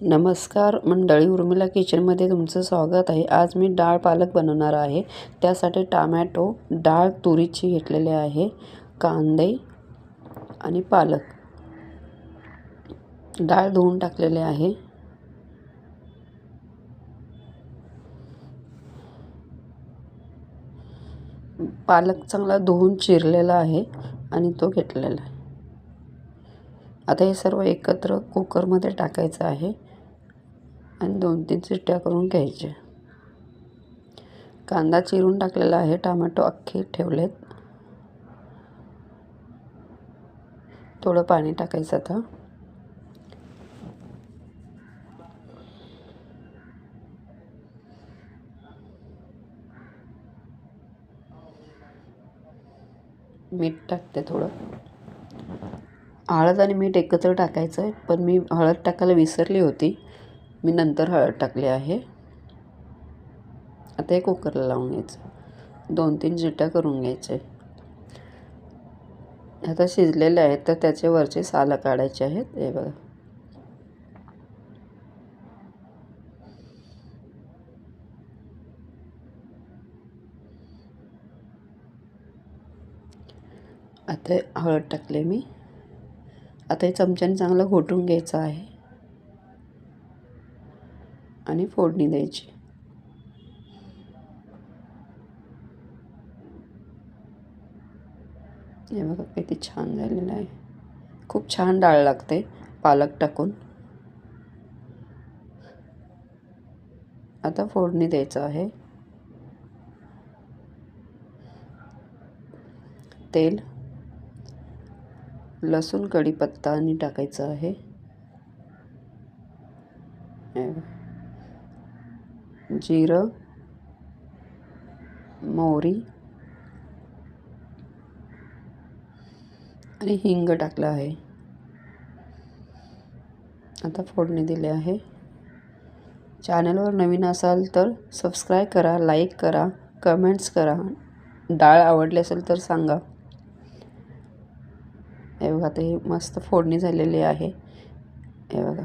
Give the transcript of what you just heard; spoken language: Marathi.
नमस्कार मंडळी. उर्मिला किचनमध्ये तुमचं स्वागत आहे. आज मी डाळ पालक बनवणार आहे. त्यासाठी टामॅटो डाळ तुरीची घेतलेले आहे कांदे आणि पालक. डाळ धुवून टाकलेले आहे. पालक चांगला धुवून चिरलेला आहे आणि तो घेतलेला आहे. आता हे सर्व एकत्र कुकरमध्ये टाकायचं आहे. आणि दोन तीन शिट्ट्या करून घ्यायचे कांदा चिरून टाकलेला आहे टोमॅटो अख्खे ठेवलेत. थोडं पाणी टाकायचं आता. मीठ टाकते थोडं. हळद आणि मीठ एकत्र टाकायचं आहे पण मी हळद टाकायला विसरली होती. मी नंतर हळद टाकली आहे. आता हे कुकरला लावून घ्यायचं. दोन तीन जिट्या करून घ्यायचे. आता शिजलेले आहेत तर त्याचे वरचे सालं काढायचे आहेत. हे बघा. आता हळद टाकले मी. आता हे चमच्याने चांगलं घोटून घ्यायचं आहे. आणि फोडणी द्यायची. हे बघा किती छान झालेलं आहे. खूप छान डाळ लागते पालक टाकून. आता फोडणी द्यायचं आहे. तेल लसूण कढीपत्ता आणि टाकायचं आहे. जिरं मोहरी आणि हिंग टाकलं आहे. आता फोडणी दिली आहे. चॅनलवर नवीन असाल तर सबस्क्राईब करा लाईक करा कमेंट्स करा. डाळ आवडली असेल तर सांगा. हे बघा ते मस्त फोडणी झालेली आहे. हे बघा.